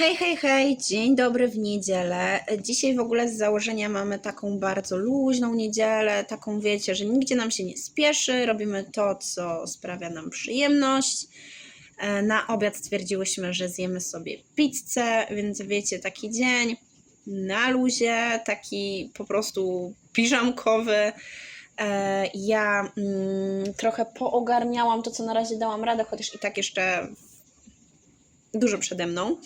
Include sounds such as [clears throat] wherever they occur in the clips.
Hej, hej, hej, dzień dobry w niedzielę. Dzisiaj w ogóle z założenia mamy taką bardzo luźną niedzielę, taką wiecie, że nigdzie nam się nie spieszy, robimy to, co sprawia nam przyjemność. E, Na obiad stwierdziłyśmy, że zjemy sobie pizzę, więc wiecie, taki dzień na luzie, taki po prostu piżamkowy. E, Ja mm, trochę poogarniałam to, co na razie dałam radę, chociaż i tak jeszcze dużo przede mną.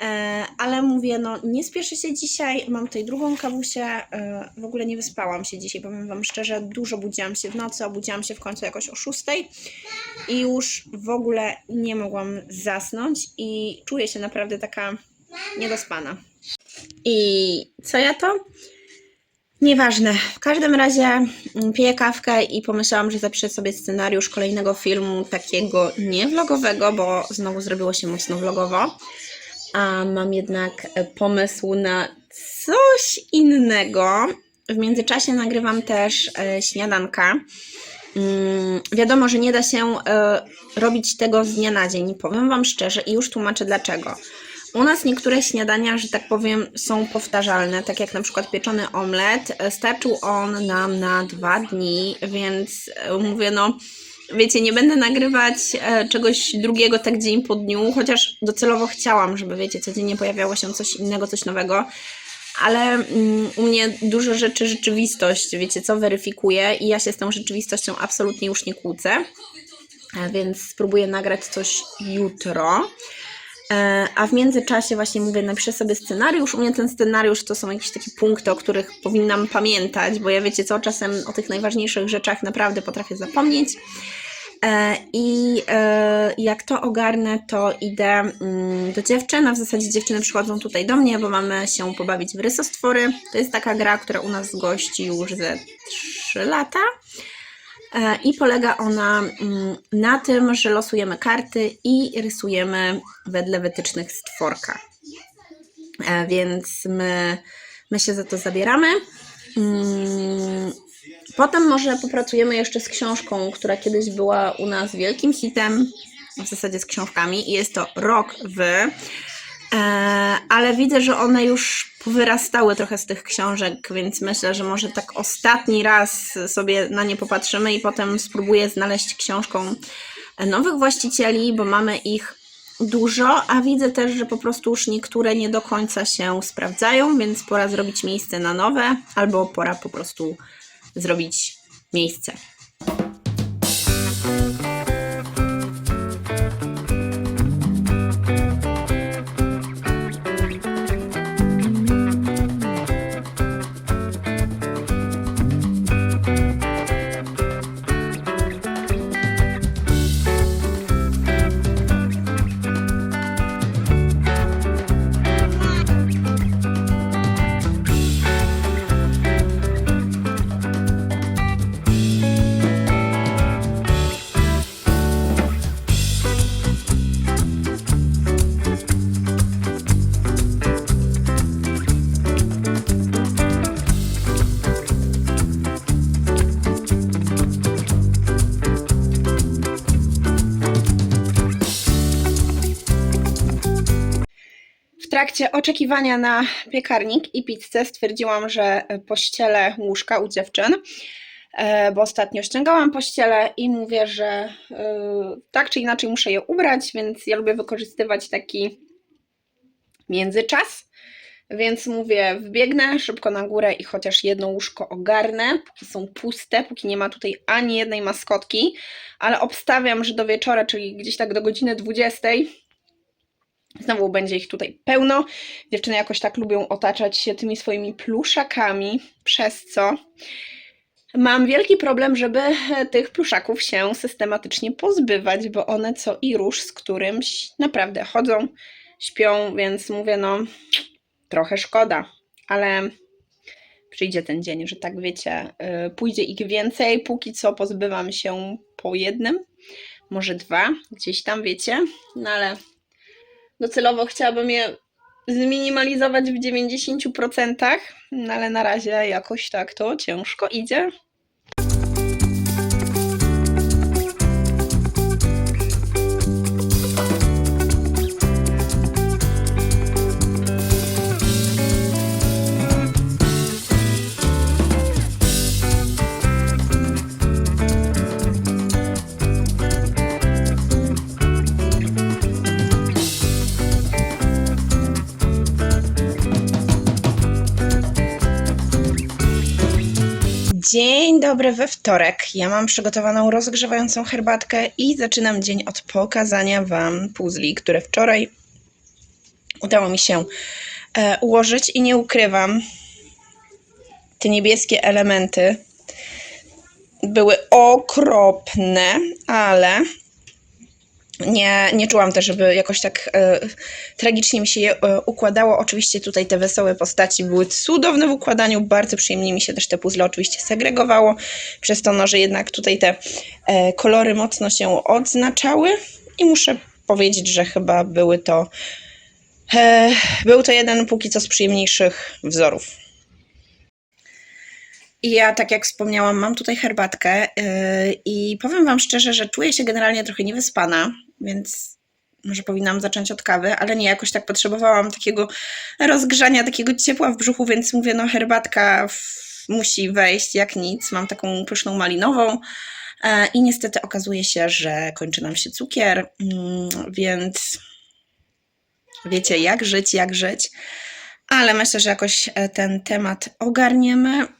E, ale mówię, no nie spieszę się dzisiaj, mam tutaj drugą kawusię, e, w ogóle nie wyspałam się dzisiaj, powiem Wam szczerze, dużo budziłam się w nocy, obudziłam się w końcu jakoś o 6 i już w ogóle nie mogłam zasnąć i czuję się naprawdę taka niedospana. I co ja to? Nieważne. W każdym razie mm, piję kawkę i pomyślałam, że zapiszę sobie scenariusz kolejnego filmu, takiego nie vlogowego, bo znowu zrobiło się mocno vlogowo. A mam jednak e, pomysł na coś innego. W międzyczasie nagrywam też e, śniadanka. Mm, wiadomo, że nie da się e, robić tego z dnia na dzień. Powiem Wam szczerze i już tłumaczę dlaczego. U nas niektóre śniadania, że tak powiem, są powtarzalne, tak jak na przykład pieczony omlet. Starczył on nam na dwa dni, więc e, mówię, no wiecie, nie będę nagrywać e, czegoś drugiego tak dzień po dniu, chociaż docelowo chciałam, żeby wiecie, codziennie pojawiało się coś innego, coś nowego. Ale mm, u mnie dużo rzeczy rzeczywistość, wiecie co, weryfikuje i ja się z tą rzeczywistością absolutnie już nie kłócę. E, Więc spróbuję nagrać coś jutro. E, A w międzyczasie właśnie mówię, napiszę sobie scenariusz. U mnie ten scenariusz to są jakieś takie punkty, o których powinnam pamiętać, bo ja wiecie co, czasem o tych najważniejszych rzeczach naprawdę potrafię zapomnieć. E, I e, jak to ogarnę, to idę mm, do dziewczyn, a w zasadzie dziewczyny przychodzą tutaj do mnie, bo mamy się pobawić w rysostwory. To jest taka gra, która u nas gości już ze 3 lata. E, I polega ona mm, na tym, że losujemy karty i rysujemy wedle wytycznych stworka. E, Więc my, my się za to zabieramy. Mm, Potem może popracujemy jeszcze z książką, która kiedyś była u nas wielkim hitem, w zasadzie z książkami, i jest to Rok w. E, ale widzę, że one już powyrastały trochę z tych książek, więc myślę, że może tak ostatni raz sobie na nie popatrzymy i potem spróbuję znaleźć książką nowych właścicieli, bo mamy ich dużo, a widzę też, że po prostu już niektóre nie do końca się sprawdzają, więc pora zrobić miejsce na nowe, albo pora po prostu zrobić miejsce. Trakcie oczekiwania na piekarnik i pizzę stwierdziłam, że pościelę łóżka u dziewczyn, e, bo ostatnio ściągałam pościelę i mówię, że e, tak czy inaczej muszę je ubrać, więc ja lubię wykorzystywać taki międzyczas. Więc mówię, wbiegnę szybko na górę i chociaż jedno łóżko ogarnę, póki są puste, póki nie ma tutaj ani jednej maskotki, ale obstawiam, że do wieczora, czyli gdzieś tak do godziny 20, Znowu będzie ich tutaj pełno. Dziewczyny jakoś tak lubią otaczać się tymi swoimi pluszakami, przez co mam wielki problem, żeby tych pluszaków się systematycznie pozbywać, bo one co i róż z którymś naprawdę chodzą, śpią, więc mówię, no trochę szkoda, ale przyjdzie ten dzień, że tak wiecie, yy, pójdzie ich więcej. Póki co pozbywam się po jednym, może dwa, gdzieś tam wiecie, no ale docelowo chciałabym je zminimalizować w 90%, no ale na razie jakoś tak to ciężko idzie. Dzień dobry we wtorek. Ja mam przygotowaną rozgrzewającą herbatkę i zaczynam dzień od pokazania Wam puzli, które wczoraj udało mi się e, ułożyć i nie ukrywam, te niebieskie elementy były okropne, ale nie, nie czułam też, żeby jakoś tak e, tragicznie mi się je e, układało. Oczywiście tutaj te wesołe postaci były cudowne w układaniu, bardzo przyjemnie mi się też te puzzle oczywiście segregowało, przez to, no, że jednak tutaj te e, kolory mocno się odznaczały i muszę powiedzieć, że chyba były to e, był to jeden póki co z przyjemniejszych wzorów. Ja, tak jak wspomniałam, mam tutaj herbatkę yy, i powiem Wam szczerze, że czuję się generalnie trochę niewyspana, więc może powinnam zacząć od kawy, ale nie, jakoś tak potrzebowałam takiego rozgrzania, takiego ciepła w brzuchu, więc mówię, no herbatka musi wejść jak nic. Mam taką pyszną malinową e, i niestety okazuje się, że kończy nam się cukier, mm, więc wiecie, jak żyć, jak żyć. Ale myślę, że jakoś e, ten temat ogarniemy.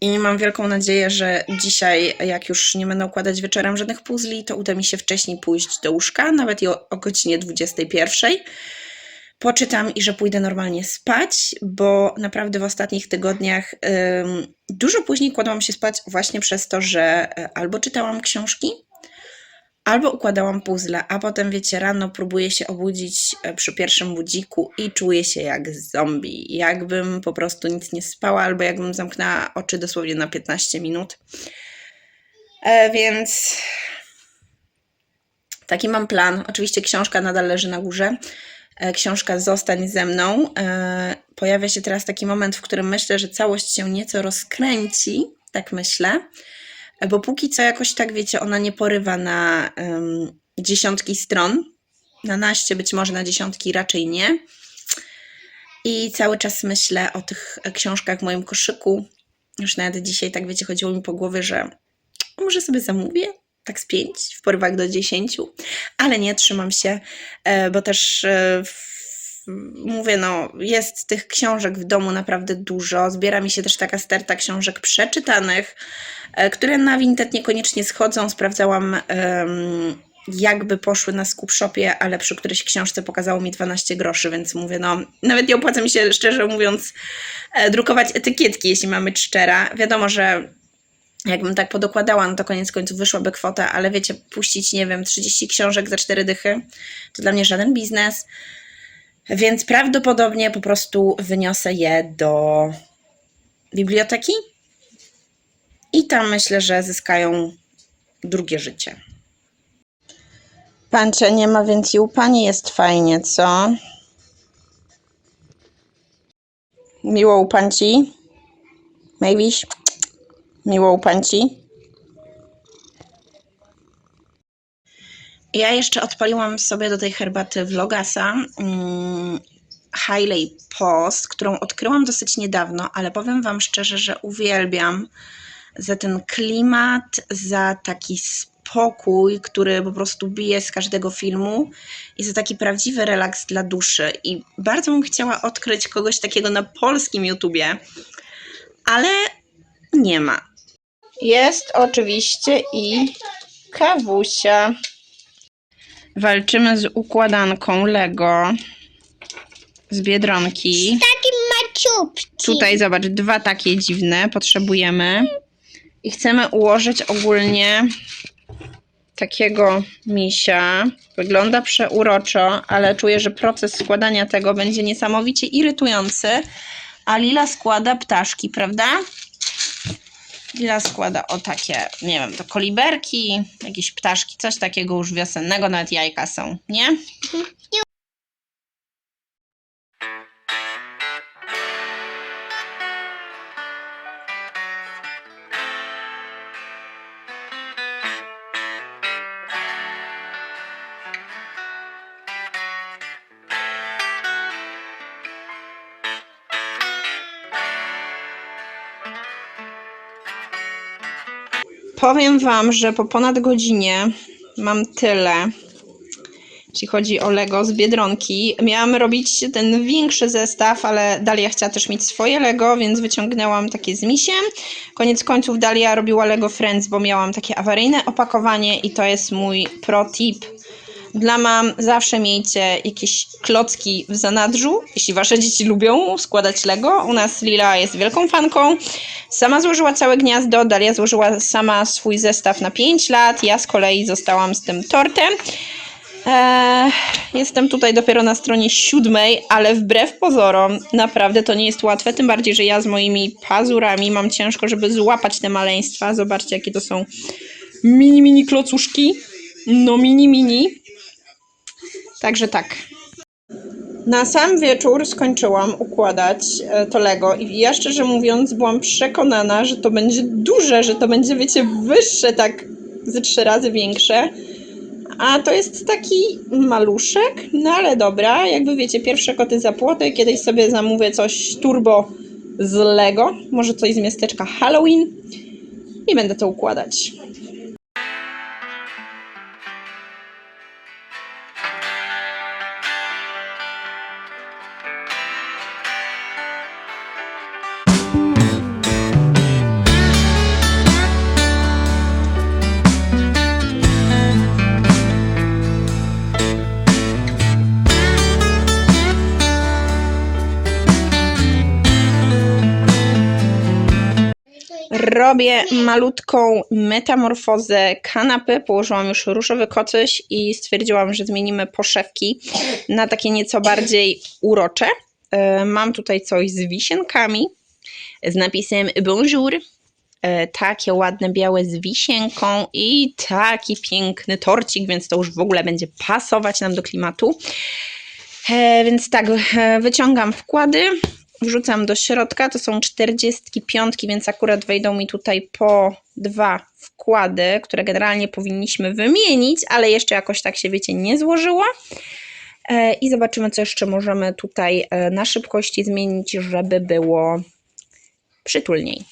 I mam wielką nadzieję, że dzisiaj, jak już nie będę układać wieczorem żadnych puzli, to uda mi się wcześniej pójść do łóżka, nawet i o, o godzinie 21. Poczytam i że pójdę normalnie spać, bo naprawdę w ostatnich tygodniach ym, dużo później kładłam się spać właśnie przez to, że e, albo czytałam książki, albo układałam puzzle, a potem wiecie, rano próbuję się obudzić e, przy pierwszym budziku i czuję się jak zombie. Jakbym po prostu nic nie spała, albo jakbym zamknęła oczy dosłownie na 15 minut. E, więc taki mam plan. Oczywiście książka nadal leży na górze. E, Książka Zostań ze mną. E, Pojawia się teraz taki moment, w którym myślę, że całość się nieco rozkręci, tak myślę bo póki co jakoś tak, wiecie, ona nie porywa na um, dziesiątki stron, na naście, być może na dziesiątki raczej nie. I cały czas myślę o tych książkach w moim koszyku. Już nawet dzisiaj, tak wiecie, chodziło mi po głowie, że może sobie zamówię, tak z pięć, w porywach do dziesięciu, ale nie, trzymam się, e, bo też e, w- mówię, no, jest tych książek w domu naprawdę dużo. Zbiera mi się też taka sterta książek przeczytanych, e, które na Vinted niekoniecznie schodzą. Sprawdzałam, jakby poszły na Scoop Shopie, ale przy którejś książce pokazało mi 12 groszy, więc mówię, no, nawet nie opłaca mi się, szczerze mówiąc, e, drukować etykietki, jeśli mamy szczera. Wiadomo, że jakbym tak podokładała, no to koniec końców wyszłaby kwota, ale wiecie, puścić, nie wiem, 30 książek za 4 dychy, to dla mnie żaden biznes. Więc prawdopodobnie po prostu wyniosę je do biblioteki i tam myślę, że zyskają drugie życie. Pancia nie ma, więc i u pani jest fajnie, co? Miło u panci? Maybiś? Miło u panci? Ja jeszcze odpaliłam sobie do tej herbaty Vlogasa mm, Hailey Post, którą odkryłam dosyć niedawno, ale powiem Wam szczerze, że uwielbiam za ten klimat, za taki spokój, który po prostu bije z każdego filmu i za taki prawdziwy relaks dla duszy. I bardzo bym chciała odkryć kogoś takiego na polskim YouTubie, ale nie ma. Jest oczywiście i kawusia. Walczymy z układanką Lego z Biedronki. Taki maciupki. Tutaj zobacz, dwa takie dziwne potrzebujemy. I chcemy ułożyć ogólnie takiego misia. Wygląda przeuroczo, ale czuję, że proces składania tego będzie niesamowicie irytujący. A Lila składa ptaszki, prawda? Lila składa o takie, nie wiem, to koliberki, jakieś ptaszki, coś takiego już wiosennego, nawet jajka są, nie? Powiem Wam, że po ponad godzinie mam tyle jeśli chodzi o Lego z Biedronki. Miałam robić ten większy zestaw, ale Dalia chciała też mieć swoje Lego, więc wyciągnęłam takie z misiem. Koniec końców Dalia robiła Lego Friends, bo miałam takie awaryjne opakowanie i to jest mój pro tip. Dla mam zawsze miejcie jakieś klocki w zanadrzu, jeśli wasze dzieci lubią składać Lego. U nas Lila jest wielką fanką. Sama złożyła całe gniazdo, Dalia złożyła sama swój zestaw na 5 lat, ja z kolei zostałam z tym tortem. Eee, jestem tutaj dopiero na stronie siódmej, ale wbrew pozorom naprawdę to nie jest łatwe, tym bardziej, że ja z moimi pazurami mam ciężko, żeby złapać te maleństwa. Zobaczcie, jakie to są mini, mini klocuszki. No mini, mini. Także tak. Na sam wieczór skończyłam układać e, to Lego i ja szczerze mówiąc byłam przekonana, że to będzie duże, że to będzie, wiecie, wyższe, tak ze trzy razy większe. A to jest taki maluszek, no ale dobra, jakby wiecie, pierwsze koty za płoty, kiedyś sobie zamówię coś turbo z Lego, może coś z miasteczka Halloween i będę to układać. Robię malutką metamorfozę kanapy. Położyłam już różowy kocyś i stwierdziłam, że zmienimy poszewki na takie nieco bardziej urocze. E, Mam tutaj coś z wisienkami, z napisem bonjour. E, Takie ładne białe z wisienką i taki piękny torcik, więc to już w ogóle będzie pasować nam do klimatu. E, Więc tak, wyciągam wkłady, wrzucam do środka. To są 45, więc akurat wejdą mi tutaj po dwa wkłady, które generalnie powinniśmy wymienić, ale jeszcze jakoś tak się, wiecie, nie złożyło. E, I zobaczymy, co jeszcze możemy tutaj e, na szybkości zmienić, żeby było przytulniej.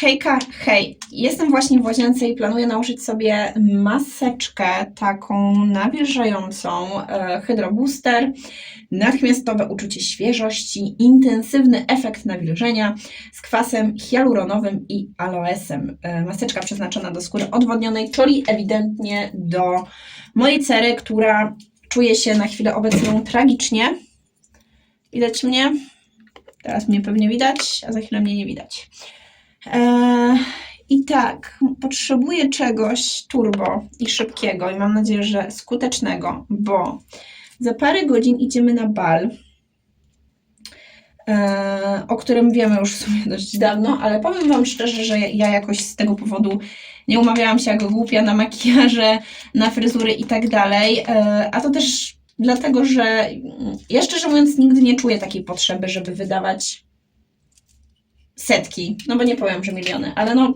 Hejka, hej, jestem właśnie w łazience i planuję nałożyć sobie maseczkę taką nawilżającą, e, hydrobooster, natychmiastowe uczucie świeżości, intensywny efekt nawilżenia z kwasem hialuronowym i aloesem. E, maseczka przeznaczona do skóry odwodnionej, czyli ewidentnie do mojej cery, która czuje się na chwilę obecną tragicznie. Widać mnie? Teraz mnie pewnie widać, a za chwilę mnie nie widać. Eee, I tak, potrzebuję czegoś turbo i szybkiego, i mam nadzieję, że skutecznego, bo za parę godzin idziemy na bal, eee, o którym wiemy już w sumie dość dawno, ale powiem Wam szczerze, że ja jakoś z tego powodu nie umawiałam się jak głupia na makijaże, na fryzury i tak dalej, eee, a to też dlatego, że mm, ja szczerze mówiąc nigdy nie czuję takiej potrzeby, żeby wydawać setki, no bo nie powiem, że miliony, ale no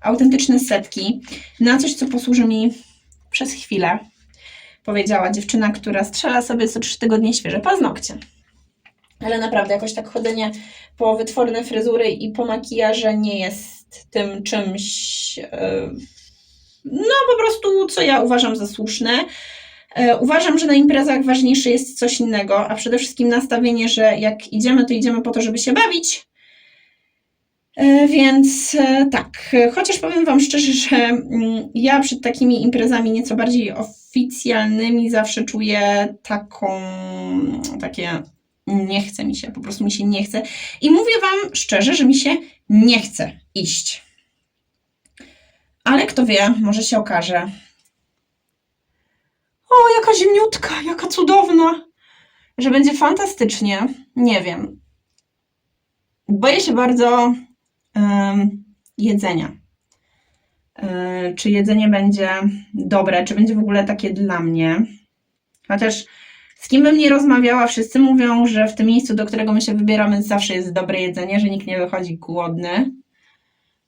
autentyczne setki na coś, co posłuży mi przez chwilę. Powiedziała dziewczyna, która strzela sobie co trzy tygodnie świeże paznokcie. Ale naprawdę jakoś tak chodzenie po wytworne fryzury i po makijaże nie jest tym czymś, yy, no po prostu, co ja uważam za słuszne. E, Uważam, że na imprezach ważniejsze jest coś innego, a przede wszystkim nastawienie, że jak idziemy, to idziemy po to, żeby się bawić, E, Więc e, tak, e, chociaż powiem Wam szczerze, że mm, ja przed takimi imprezami nieco bardziej oficjalnymi zawsze czuję taką, takie nie chce mi się, po prostu mi się nie chce. I mówię Wam szczerze, że mi się nie chce iść. Ale kto wie, może się okaże. O, jaka zimniutka, jaka cudowna, że będzie fantastycznie. Nie wiem. Boję się bardzo jedzenia. E, Czy jedzenie będzie dobre, czy będzie w ogóle takie dla mnie. Chociaż z kim bym nie rozmawiała, wszyscy mówią, że w tym miejscu, do którego my się wybieramy, zawsze jest dobre jedzenie, że nikt nie wychodzi głodny.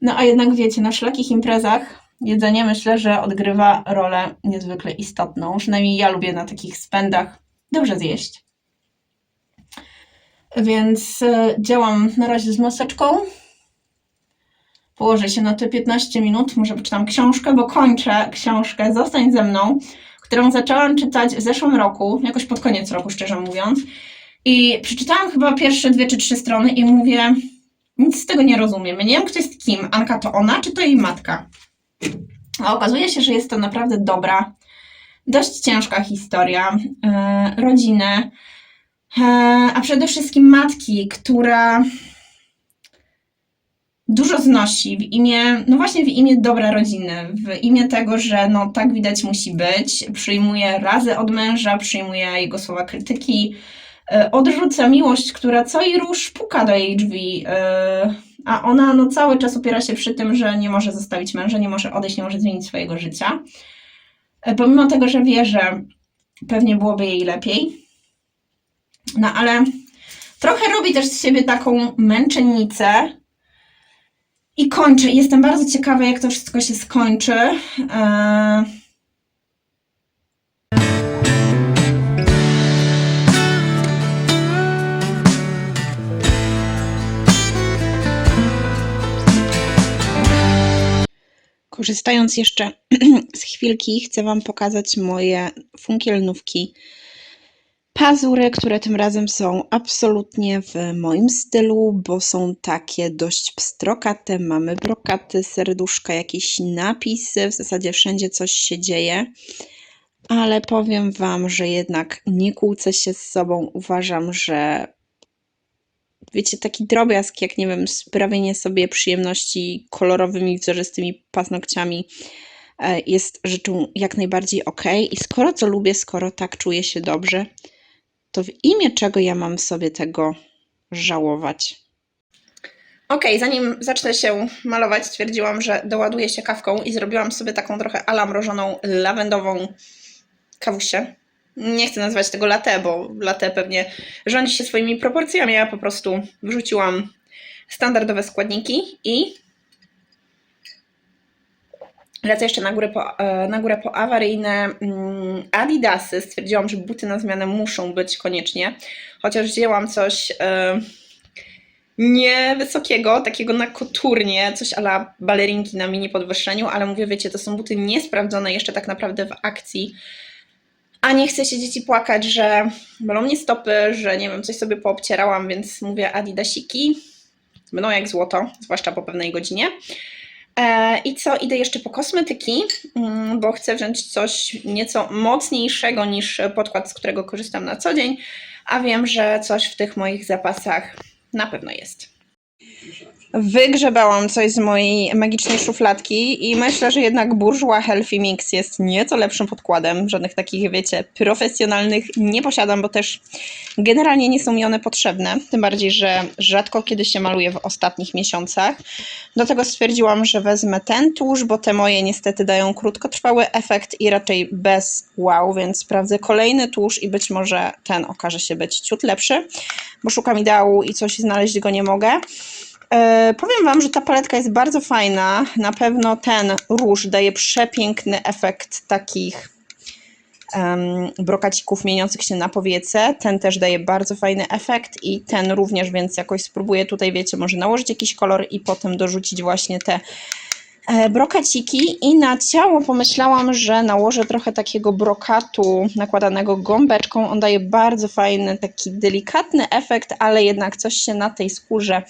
No a jednak wiecie, na wszelkich imprezach jedzenie myślę, że odgrywa rolę niezwykle istotną. Przynajmniej ja lubię na takich spędach dobrze zjeść. Więc e, działam na razie z maseczką. Położę się na te 15 minut, może poczytam książkę, bo kończę książkę Zostań ze mną, którą zaczęłam czytać w zeszłym roku, jakoś pod koniec roku, szczerze mówiąc. I przeczytałam chyba pierwsze dwie czy trzy strony i mówię, nic z tego nie rozumiem. Nie wiem, kto jest kim. Anka to ona, czy to jej matka? A okazuje się, że jest to naprawdę dobra, dość ciężka historia e, rodziny, e, a przede wszystkim matki, która dużo znosi w imię, no właśnie w imię dobra rodziny, w imię tego, że no tak widać musi być, przyjmuje razy od męża, przyjmuje jego słowa krytyki, e, odrzuca miłość, która co i róż puka do jej drzwi, e, a ona no cały czas opiera się przy tym, że nie może zostawić męża, nie może odejść, nie może zmienić swojego życia. E, Pomimo tego, że wie, że pewnie byłoby jej lepiej. No ale trochę robi też z siebie taką męczennicę, i kończę. Jestem bardzo ciekawa, jak to wszystko się skończy. Eee, Korzystając jeszcze [clears throat] z chwilki, chcę Wam pokazać moje funkielnówki pazury, które tym razem są absolutnie w moim stylu, bo są takie dość pstrokate. Mamy brokaty, serduszka, jakieś napisy, w zasadzie wszędzie coś się dzieje. Ale powiem Wam, że jednak nie kłócę się z sobą. Uważam, że wiecie, taki drobiazg, jak nie wiem, sprawienie sobie przyjemności kolorowymi, wzorzystymi paznokciami e, jest rzeczą jak najbardziej ok. I skoro co lubię, skoro tak czuję się dobrze, to w imię czego ja mam sobie tego żałować? Ok, zanim zacznę się malować, stwierdziłam, że doładuję się kawką i zrobiłam sobie taką trochę ala mrożoną lawendową kawusię. Nie chcę nazywać tego latte, bo latte pewnie rządzi się swoimi proporcjami. Ja po prostu wrzuciłam standardowe składniki i lecę jeszcze na górę po, e, na górę po awaryjne mm, adidasy. Stwierdziłam, że buty na zmianę muszą być koniecznie, chociaż wzięłam coś e, niewysokiego, takiego na koturnie, coś ala balerinki na mini podwyższeniu, ale mówię, wiecie, to są buty niesprawdzone jeszcze tak naprawdę w akcji, a nie chcę się dzieci płakać, że bolą mnie stopy, że nie wiem, coś sobie poobcierałam, więc mówię adidasiki, będą jak złoto, zwłaszcza po pewnej godzinie. E, I co, idę jeszcze po kosmetyki, mm, bo chcę wziąć coś nieco mocniejszego niż podkład, z którego korzystam na co dzień, a wiem, że coś w tych moich zapasach na pewno jest. Wygrzebałam coś z mojej magicznej szufladki i myślę, że jednak Bourjois Healthy Mix jest nieco lepszym podkładem. Żadnych takich, wiecie, profesjonalnych nie posiadam, bo też generalnie nie są mi one potrzebne. Tym bardziej, że rzadko kiedy się maluje w ostatnich miesiącach. Do tego stwierdziłam, że wezmę ten tusz, bo te moje niestety dają krótkotrwały efekt i raczej bez wow, więc sprawdzę kolejny tusz i być może ten okaże się być ciut lepszy, bo szukam ideału i coś znaleźć go nie mogę. E, powiem Wam, że ta paletka jest bardzo fajna. Na pewno ten róż daje przepiękny efekt takich em, brokacików mieniących się na powiece. Ten też daje bardzo fajny efekt i ten również, więc jakoś spróbuję tutaj, wiecie, może nałożyć jakiś kolor i potem dorzucić właśnie te e, brokaciki i na ciało pomyślałam, że nałożę trochę takiego brokatu nakładanego gąbeczką. On daje bardzo fajny, taki delikatny efekt, ale jednak coś się na tej skórze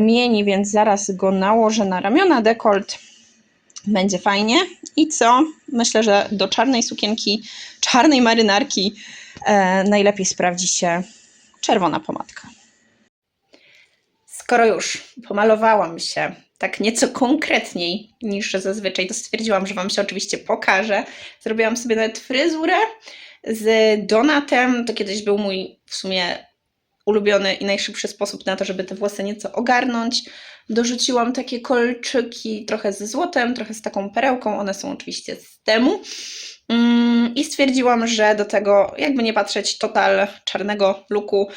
mieni, więc zaraz go nałożę na ramiona, dekolt. Będzie fajnie. I co? Myślę, że do czarnej sukienki, czarnej marynarki e, najlepiej sprawdzi się czerwona pomadka. Skoro już pomalowałam się tak nieco konkretniej niż zazwyczaj, to stwierdziłam, że Wam się oczywiście pokażę. Zrobiłam sobie nawet fryzurę z donatem. To kiedyś był mój w sumie ulubiony i najszybszy sposób na to, żeby te włosy nieco ogarnąć. Dorzuciłam takie kolczyki trochę ze złotem, trochę z taką perełką. One są oczywiście z temu. Mm, I stwierdziłam, że do tego, jakby nie patrzeć, total czarnego luku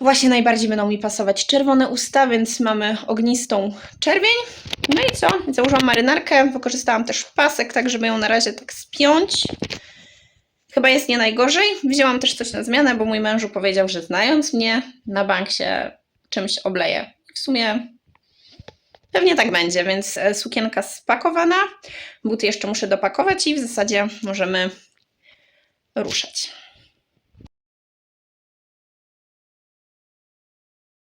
Właśnie najbardziej będą mi pasować czerwone usta, więc mamy ognistą czerwień. No i co? Założyłam marynarkę, wykorzystałam też pasek, tak żeby ją na razie tak spiąć. Chyba jest nie najgorzej. Wzięłam też coś na zmianę, bo mój mężu powiedział, że znając mnie, na bank się czymś obleję. W sumie Pewnie tak będzie, więc e, sukienka spakowana, buty jeszcze muszę dopakować i w zasadzie możemy ruszać.